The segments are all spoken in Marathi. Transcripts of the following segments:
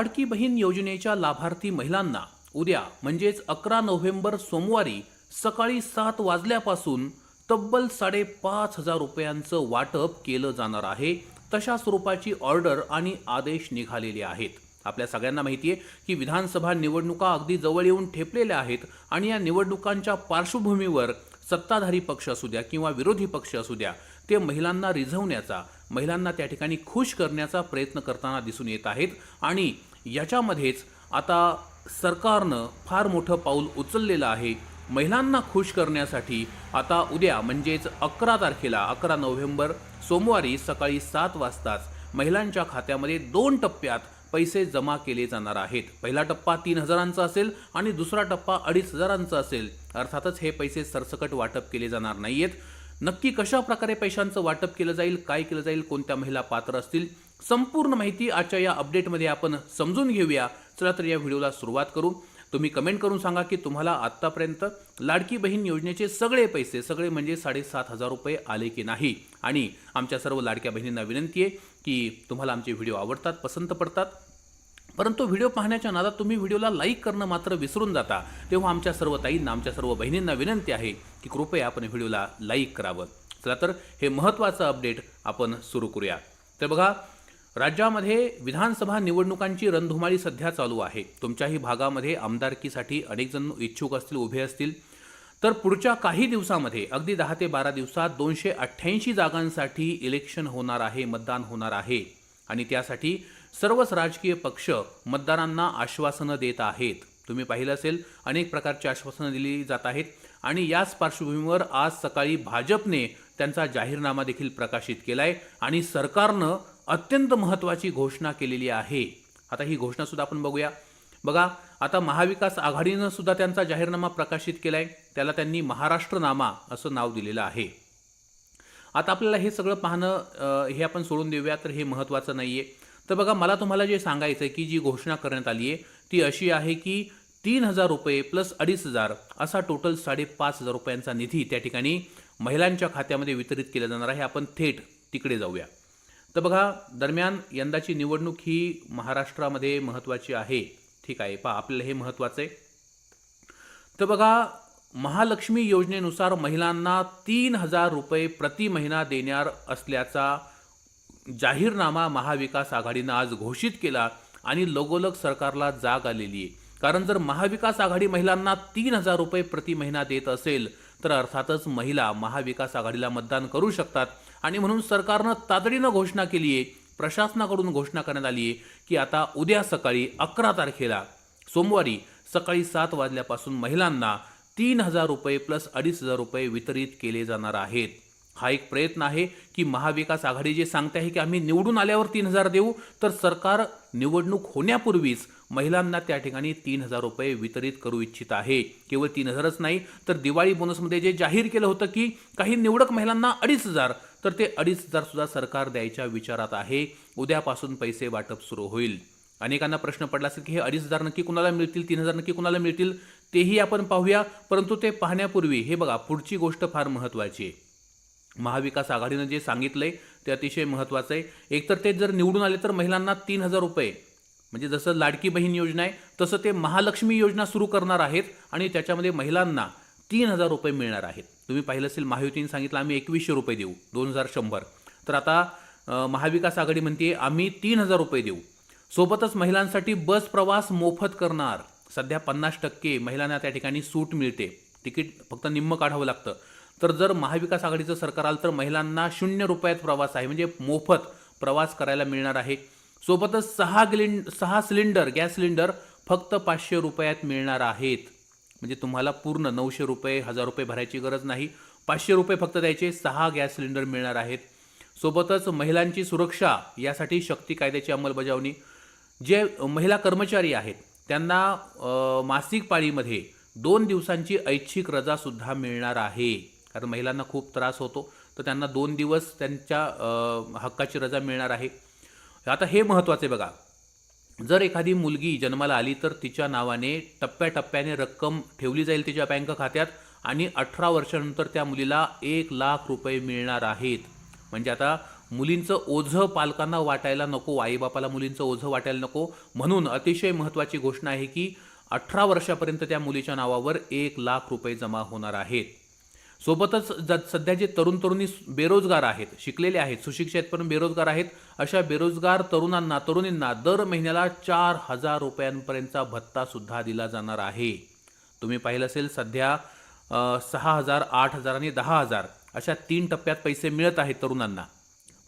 लाडकी बहीण योजनेच्या लाभार्थी महिलांना उद्या म्हणजेच अकरा नोव्हेंबर सोमवारी सकाळी सात वाजल्यापासून तब्बल साडेपाच हजार रुपयांचं वाटप केलं जाणार आहे. तशा स्वरूपाची ऑर्डर आणि आदेश निघालेले आहेत. आपल्या सगळ्यांना माहिती आहे की विधानसभा निवडणुका अगदी जवळ येऊन ठेपलेल्या आहेत आणि या निवडणुकांच्या पार्श्वभूमीवर सत्ताधारी पक्ष असू द्या किंवा विरोधी पक्ष असू द्या ते महिलांना रिझवण्याचा महिलांना त्या ठिकाणी खुश करण्याचा प्रयत्न करताना दिसून येत आहेत आणि याच्यामध्येच आता सरकारनं फार मोठं पाऊल उचललेलं आहे. महिलांना खुश करण्यासाठी आता उद्या म्हणजेच अकरा तारखेला अकरा नोव्हेंबर सोमवारी सकाळी सात वाजताच महिलांच्या खात्यामध्ये दोन टप्प्यात पैसे जमा केले जाणार आहेत. पहिला टप्पा तीन हजारांचा असेल आणि दुसरा टप्पा अडीच हजारांचा असेल. अर्थातच हे पैसे सरसकट वाटप केले जाणार नाहीयेत. नक्की कशा प्रकारे पैशांचं वाटप केलं जाईल काय केलं जाईल कोणत्या महिला पात्र असतील संपूर्ण माहिती आजच्या या अपडेटमध्ये आपण समजून घेऊया. चला तर या व्हिडिओला सुरुवात करू. तुम्ही कमेंट करून सांगा की तुम्हाला आत्तापर्यंत लाडकी बहीण योजनेचे सगळे पैसे सगळे म्हणजे साडेसात हजार रुपये आले की नाही? आणि आमच्या सर्व लाडक्या बहिणींना विनंती आहे की तुम्हाला आमचे व्हिडिओ आवडतात पसंत पडतात. परंतु व्हिडिओ पाहण्याच्या नादात तुम्ही व्हिडिओला लाईक करणं मात्र विसरून जाता. तेव्हा आमच्या सर्व ताईंना आमच्या सर्व बहिणींना विनंती आहे की कृपया आपण व्हिडिओला लाईक करावं. चला तर हे महत्त्वाचं अपडेट आपण सुरू करूया. तर बघा राज्यामध्ये विधानसभा निवडणुकांची रणधुमाळी सध्या चालू आहे. तुमच्याही भागामध्ये आमदारकीसाठी अनेकजण इच्छुक असतील उभे असतील. तर पुढच्या काही दिवसामध्ये अगदी दहा ते बारा दिवसात दोनशे अठ्ठ्याऐंशी जागांसाठी इलेक्शन होणार आहे मतदान होणार आहे. आणि त्यासाठी सर्वच राजकीय पक्ष मतदारांना आश्वासनं देत आहेत. तुम्ही पाहिलं असेल अनेक प्रकारची आश्वासनं दिली जात आहेत. आणि याच पार्श्वभूमीवर आज सकाळी भाजपने त्यांचा जाहीरनामा देखील प्रकाशित केला आहे आणि सरकारनं अत्यंत महत्त्वाची घोषणा केलेली आहे. आता ही घोषणासुद्धा आपण बघूया. बघा आता महाविकास आघाडीनं सुद्धा त्यांचा जाहीरनामा प्रकाशित केला आहे त्याला त्यांनी महाराष्ट्रनामा असं नाव दिलेलं आहे. आता आपल्याला हे सगळं पाहणं हे आपण सोडून देऊया तर हे महत्त्वाचं नाही आहे तर बघा मला तुम्हाला जे सांगायचं आहे की जी घोषणा करण्यात आली आहे ती अशी आहे की तीन हजार रुपये प्लस अडीच हजार असा टोटल साडेपाच हजार रुपयांचा निधी त्या ठिकाणी महिलांच्या खात्यामध्ये वितरित केला जाणार आहे. आपण थेट तिकडे जाऊया. तर बघा दरम्यान यंदाची निवडणूक ही महाराष्ट्रामध्ये महत्त्वाची आहे. ठीक आहे पहा आपल्याला हे महत्त्वाचं आहे. तर बघा महालक्ष्मी योजनेनुसार महिलांना तीन हजार रुपये प्रति महिना देणार असल्याचा जाहीरनामा महाविकास आघाडीनं आज घोषित केला आणि लगोलग सरकारला जाग आलेली आहे. कारण जर महाविकास आघाडी महिलांना तीन हजार रुपये प्रति महिना देत असेल तर अर्थातच महिला महाविकास आघाडीला मतदान करू शकतात आणि म्हणून सरकारनं तातडीनं घोषणा केली आहे प्रशासनाकडून घोषणा करण्यात आली आहे की आता उद्या सकाळी अकरा तारखेला सोमवारी सकाळी सात वाजल्यापासून महिलांना तीन हजार रुपये प्लस अडीच हजार रुपये वितरित केले जाणार आहेत. हा एक प्रयत्न आहे की महाविकास आघाडी जे सांगते आहे की आम्ही निवडून आल्यावर तीन हजार देऊ तर सरकार निवडणूक होण्यापूर्वीच महिलांना त्या ठिकाणी तीन हजार रुपये वितरित करू इच्छित आहे. केवळ तीन हजारच नाही तर दिवाळी बोनसमध्ये जे जाहीर केलं होतं की काही निवडक महिलांना अडीच हजार तर ते अडीच हजार सुद्धा सरकार द्यायच्या विचारात आहे. उद्यापासून पैसे वाटप सुरू होईल. अनेकांना प्रश्न पडला असेल की हे अडीच हजार नक्की कुणाला मिळतील तीन हजार नक्की कुणाला मिळतील तेही आपण पाहूया परंतु ते पाहण्यापूर्वी हे बघा पुढची गोष्ट फार महत्त्वाची आहे. महाविकास आघाडीनं जे सांगितलं आहे ते अतिशय महत्त्वाचं आहे. एकतर ते जर निवडून आले तर महिलांना तीन हजार रुपये म्हणजे जसं लाडकी बहीण योजना आहे तसं ते महालक्ष्मी योजना सुरू करणार आहेत आणि त्याच्यामध्ये महिलांना तीन हजार रुपये मिळणार आहेत. तुम्ही पाहिलं असेल महायुतीने सांगितलं आम्ही एकवीसशे रुपये देऊ दोन हजार शंभर. तर आता महाविकास आघाडी म्हणते आम्ही तीन हजार रुपये देऊ. सोबतच महिलांसाठी बस प्रवास मोफत करणार. सध्या पन्नास टक्के महिलांना त्या ठिकाणी सूट मिळते. तिकीट फक्त निम्म काढावं लागतं. तर जर महाविकास आघाडीचं सरकार आलं तर महिलांना शून्य रुपयात प्रवास आहे म्हणजे मोफत प्रवास करायला मिळणार आहे. सोबतच सहा गिलिंड सहा सिलेंडर गॅस सिलेंडर फक्त पाचशे रुपयात मिळणार आहेत. म्हणजे तुम्हाला पूर्ण नऊशे रुपये हजार रुपये भरायची गरज नाही. पाचशे रुपये फक्त द्यायचे सहा गॅस सिलेंडर मिळणार आहेत. सोबतच महिलांची सुरक्षा यासाठी शक्ती कायद्याची अंमलबजावणी. जे महिला कर्मचारी आहेत त्यांना मासिक पाळीमध्ये दोन दिवसांची ऐच्छिक रजासुद्धा मिळणार आहे. कारण महिलांना खूप त्रास होतो. तर त्यांना दोन दिवस त्यांच्या हक्काची रजा मिळणार आहे. आता हे महत्त्वाचे बघा. जर एखादी मुलगी जन्माला आली तर तिच्या नावाने टप्प्याटप्प्याने रक्कम ठेवली जाईल तिच्या बँक खात्यात आणि अठरा वर्षानंतर त्या मुलीला एक लाख रुपये मिळणार आहेत. म्हणजे आता मुलींचं ओझं पालकांना वाटायला नको आईबापाला मुलींचं ओझं वाटायला नको. म्हणून अतिशय महत्त्वाची घोषणा आहे की अठरा वर्षापर्यंत त्या मुलीच्या नावावर एक लाख रुपये जमा होणार आहेत. सोबतच ज सध्या जे तरुण तरुणी बेरोजगार आहेत शिकलेले आहेत सुशिक्षित पण बेरोजगार आहेत अशा बेरोजगार तरुणांना तरुणींना दर महिन्याला चार हजार रुपयांपर्यंतचा भत्तासुद्धा दिला जाणार आहे. तुम्ही पाहिलं असेल सध्या सहा हजार आठ हजार आणि दहा हजार अशा तीन टप्प्यात पैसे मिळत आहेत तरुणांना.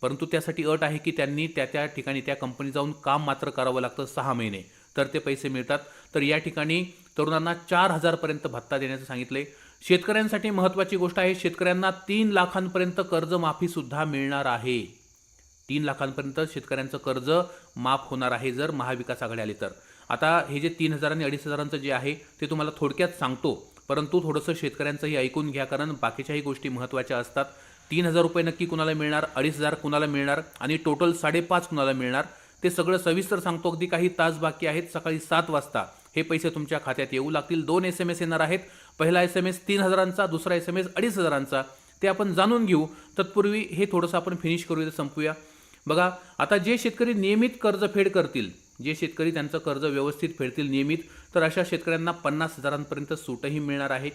परंतु त्यासाठी अट आहे की त्यांनी त्या त्या ठिकाणी त्या कंपनी जाऊन काम मात्र करावं लागतं सहा महिने. तर ते पैसे मिळतात. तर या ठिकाणी तरुणांना चार हजारपर्यंत भत्ता देण्याचं सांगितले शेतकऱ्यांसाठी महत्त्वाची गोष्ट आहे शेतकऱ्यांना तीन लाखांपर्यंत कर्जमाफीसुद्धा मिळणार आहे. तीन लाखांपर्यंत शेतकऱ्यांचं कर्ज माफ होणार आहे जर महाविकास आघाडी आली तर. आता हे जे तीन हजार आणि अडीच हजारांचं जे आहे ते तुम्हाला थोडक्यात सांगतो. परंतु थोडंसं शेतकऱ्यांचंही ऐकून घ्या कारण बाकीच्याही गोष्टी महत्त्वाच्या असतात. तीन हजार रुपये नक्की कुणाला मिळणार अडीच हजार कुणाला मिळणार आणि टोटल साडेपाच कुणाला मिळणार ते सगळं सविस्तर सांगतो. अगदी काही तास बाकी आहेत सकाळी सात वाजता हे पैसे तुमच्या खात्यात येऊ लागतील. दोन एस एम एस येणार आहेत. पहिला एस एम एस तीन हजारांचा दुसरा एस एम एस अडीच हजारांचा. ते आपण जाणून घेऊ. तत्पूर्वी हे थोडंसं आपण फिनिश करू इथे संपूया. बघा आता जे शेतकरी नियमित कर्जफेड करतील जे शेतकरी त्यांचं कर्ज व्यवस्थित फेडतील नियमित तर अशा शेतकऱ्यांना पन्नास हजारांपर्यंत सूटही मिळणार आहे.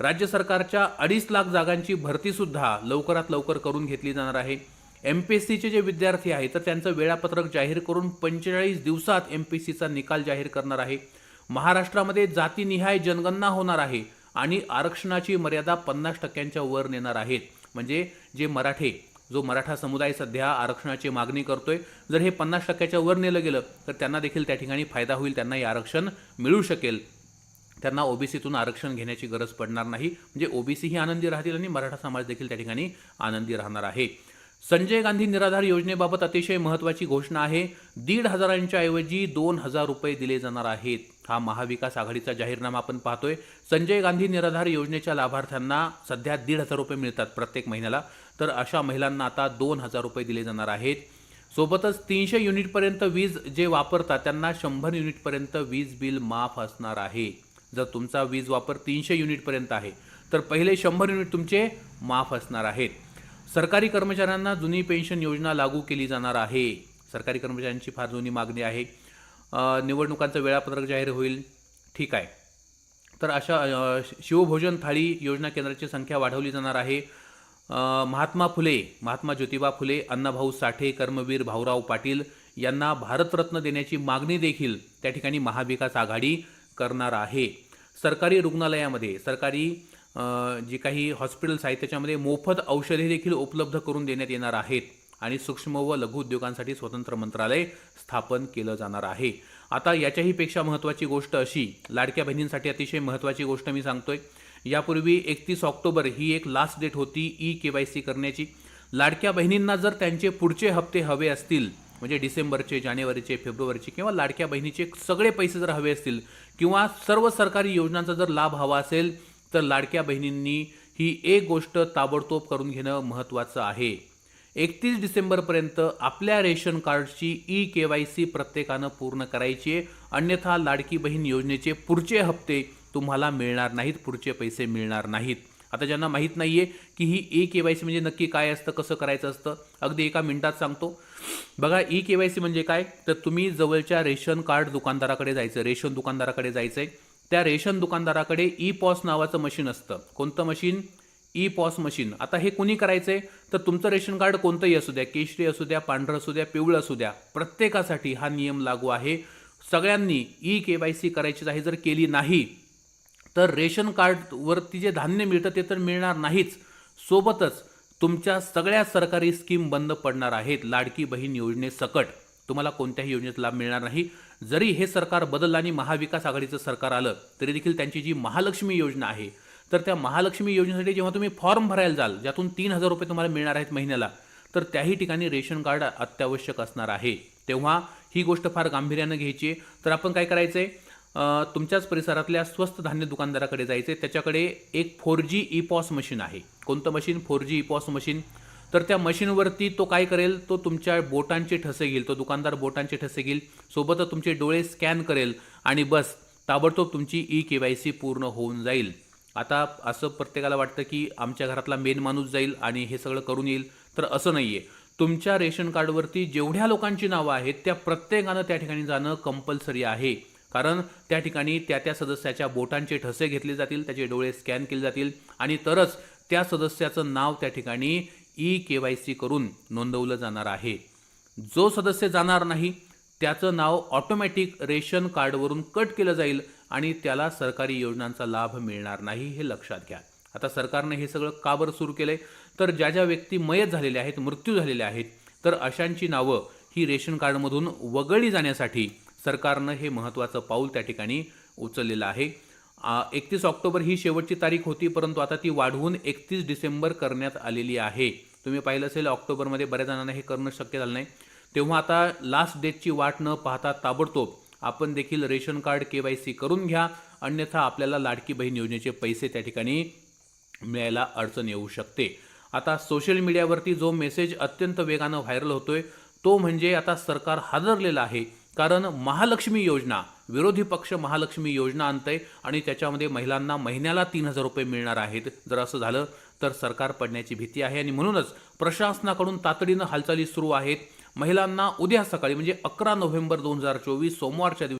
राज्य सरकारच्या अडीच लाख जागांची भरतीसुद्धा लवकरात लवकर करून घेतली जाणार आहे. एम पी एस सीचे जे विद्यार्थी आहेत तर त्यांचं वेळापत्रक जाहीर करून पंचेचाळीस दिवसात एम पी एस सीचा निकाल जाहीर करणार आहे. महाराष्ट्रामध्ये जातीनिहाय जनगणना होणार आहे. आणि आरक्षणाची मर्यादा पन्नास टक्क्यांच्या वर नेणार आहेत. म्हणजे जे मराठे जो मराठा समुदाय सध्या आरक्षणाची मागणी करतोय जर हे पन्नास टक्क्याच्या वर नेलं गेलं तर त्यांना देखील त्या ठिकाणी फायदा होईल त्यांना हे आरक्षण मिळू शकेल. त्यांना ओबीसीतून आरक्षण घेण्याची गरज पडणार नाही. म्हणजे ओबीसीही आनंदी राहतील आणि मराठा समाज देखील त्या ठिकाणी आनंदी राहणार आहे. संजय गांधी निराधार योजनेबाबत अतिशय महत्त्वाची घोषणा आहे. दीड हजारांच्या ऐवजी दोन हजार रुपये दिले जाणार आहेत. हा महाविकास आघाडीचा जाहीरनामा आपण पाहतोय. संजय गांधी निराधार योजनेच्या लाभार्थ्यांना सध्या दीड हजार रुपये मिळतात प्रत्येक महिन्याला. तर अशा महिलांना आता दोन हजार रुपये दिले जाणार आहेत. सोबतच तीनशे युनिटपर्यंत वीज जे वापरतात त्यांना शंभर युनिटपर्यंत वीज बिल माफ असणार आहे. जर तुमचा वीज वापर तीनशे युनिटपर्यंत आहे तर पहिले शंभर युनिट तुमचे माफ असणार आहेत. सरकारी कर्मचाऱ्यांना जुनी पेन्शन योजना लागू केली जाणार आहे. सरकारी कर्मचाऱ्यांची फार जुनी मागणी आहे. निवडणुकांचं वेळापत्रक जाहीर होईल. ठीक आहे. तर अशा शिवभोजन थाळी योजना केंद्राची संख्या वाढवली जाणार आहे. महात्मा फुले महात्मा ज्योतिबा फुले अण्णाभाऊ साठे कर्मवीर भाऊराव पाटील यांना भारतरत्न देण्याची मागणी देखील त्या ठिकाणी महाविकास आघाडी करणार आहे. सरकारी रुग्णालयामध्ये सरकारी जी काही हॉस्पिटल्स आहेत त्याच्यामध्ये मोफत औषधे देखील उपलब्ध करून देण्यात येणार आहेत आणि सूक्ष्म व लघु उद्योगांसाठी स्वतंत्र मंत्रालय स्थापन केलं जाणार आहे. आता याच्याही पेक्षा महत्त्वाची गोष्ट अशी लाडक्या बहिणींसाठी अतिशय महत्त्वाची गोष्ट मी सांगतोय. यापूर्वी एकतीस ऑक्टोबर ही एक लास्ट डेट होती ई के वाय सी करण्याची. लाडक्या बहिणींना जर त्यांचे पुढचे हप्ते हवे असतील म्हणजे डिसेंबरचे जानेवारीचे फेब्रुवारीचे किंवा लाडक्या बहिणीचे सगळे पैसे जर हवे असतील किंवा सर्व सरकारी योजनांचा जर लाभ हवा असेल तर लाडक्या बहिणींनी ही एक गोष्ट ताबडतोब करून घेणं महत्त्वाचं आहे. एकतीस डिसेंबरपर्यंत आपल्या रेशन कार्डची ई के वाय सी प्रत्येकानं पूर्ण करायची आहे. अन्यथा लाडकी बहीण योजनेचे पुढचे हप्ते तुम्हाला मिळणार नाहीत पुढचे पैसे मिळणार नाहीत. आता ज्यांना माहीत नाही आहे की ही ई के वाय सी म्हणजे नक्की काय असतं कसं करायचं असतं अगदी एका मिनिटात सांगतो. बघा ई के वाय सी म्हणजे काय? तर तुम्ही जवळच्या रेशन कार्ड दुकानदाराकडे जायचं रेशन दुकानदाराकडे जायचं आहे त्या रेशन दुकानदाराकडे ई पॉस नावाचं मशीन असतं. कोणतं मशीन ई पॉस मशीन आता हे कुणी करायचंय तर तुमचं रेशन कार्ड कोणतंही असू द्या केशरी असू द्या पांढरं असू द्या पिवळं असू द्या प्रत्येकासाठी हा नियम लागू आहे. सगळ्यांनी ई के वाय सी करायचीच आहे जर केली नाही तर रेशन कार्डवरती जे धान्य मिळतं ते तर मिळणार नाहीच. सोबतच तुमच्या सगळ्या सरकारी स्कीम बंद पडणार आहेत. लाडकी बहीण योजनेसकट. तुम्हाला कोणत्याही योजनेत लाभ मिळणार नाही. जरी हे सरकार बदललं आणि महाविकास आघाडीचं सरकार आलं तरी देखील त्यांची जी महालक्ष्मी योजना आहे तर त्या महालक्ष्मी योजनेसाठी जेव्हा तुम्ही फॉर्म भरायला जाल ज्यातून तीन हजार रुपये तुम्हाला मिळणार आहेत महिन्याला तर त्याही ठिकाणी रेशन कार्ड अत्यावश्यक असणार आहे. तेव्हा ही गोष्ट फार गांभीर्यानं घ्यायची तर आपण काय करायचं आहे तुमच्याच परिसरातल्या स्वस्त धान्य दुकानदाराकडे जायचे त्याच्याकडे एक four G E POS machine आहे. कोणतं machine? Four G E POS machine. तर त्या मशीनवरती तो काय करेल? तो तुमच्या बोटांचे ठसे घेईल. तो दुकानदार बोटांचे ठसे घेईल. सोबतच तुमचे डोळे स्कॅन करेल आणि बस ताबडतोब तुमची ई के वाय सी पूर्ण होऊन जाईल. आता असं प्रत्येकाला वाटतं की आमच्या घरातला मेन माणूस जाईल आणि हे सगळं करून येईल. तर असं नाही आहे तुमच्या रेशन कार्डवरती जेवढ्या लोकांची नावं आहेत त्या प्रत्येकानं त्या ठिकाणी जाणं कंपल्सरी आहे. कारण त्या ठिकाणी त्या त्या सदस्याच्या बोटांचे ठसे घेतले जातील त्याचे डोळे स्कॅन केले जातील आणि तरच त्या सदस्याचं नाव त्या ठिकाणी ई के वाय सी करून नोंदवलं जाणार आहे. जो सदस्य जाणार नाही त्याचं नाव ऑटोमॅटिक रेशन कार्डवरून कट केलं जाईल आणि त्याला सरकारी योजनांचा लाभ मिळणार नाही हे लक्षात घ्या. आता सरकारने हे सगळं का बरं सुरू केलंय? तर ज्या ज्या व्यक्ती मयत झालेल्या आहेत मृत्यू झालेल्या आहेत तर अशांची नावं ही रेशन कार्डमधून वगळली जाण्यासाठी सरकारनं हे महत्त्वाचं पाऊल त्या ठिकाणी उचललेलं आहे. एकतीस ऑक्टोबर ही शेवटची तारीख होती परंतु आता ती वाढवून एकतीस डिसेंबर करण्यात आलेली आहे. तुम्ही पाहिलं असेल ऑक्टोबरमध्ये बऱ्याच जणांना हे करणं शक्य झालं नाही. तेव्हा आता लास्ट डेटची वाट न पाहता ताबडतोब आपण देखील ration card K Y C करून घ्या. अन्यथा आपल्याला लाडकी बहीण योजनेचे पैसे त्या ठिकाणी मिळायला अडचण येऊ शकते. आता सोशल मीडियावरती जो मेसेज अत्यंत वेगानं व्हायरल होतोय तो म्हणजे आता सरकार हादरलेलं आहे. कारण महालक्ष्मी योजना विरोधी पक्ष महालक्ष्मी योजना आणतंय आणि त्याच्यामध्ये महिलांना महिन्याला तीन हजार रुपये मिळणार आहेत. जर असं झालं तर सरकार पडण्याची भीती आहे आणि म्हणूनच प्रशासनाकडून तातडीनं हालचाली सुरू आहेत. महिलांना उद्या सकाळी म्हणजे अकरा नोव्हेंबर दोन हजार चोवीस सोमवारच्या दिवशी